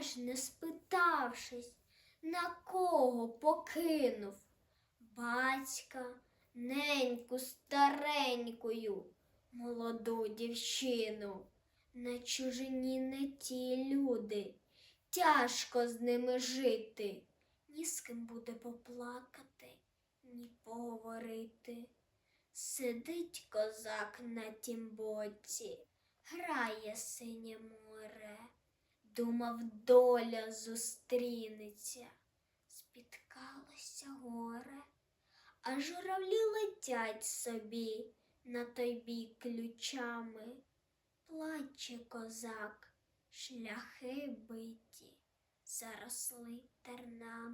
Йдеш, не спитавшись, на кого покинув? Батька, неньку старенькою, молоду дівчину. На чужині не ті люди, тяжко з ними жити, ні з ким буде поплакати, ні поговорити. Сидить козак на тім боці, грає синє море, думав, доля зустрінеться, спіткалося горе, а журавлі летять собі на той бік ключами. Плаче козак, шляхи биті, заросли тернами.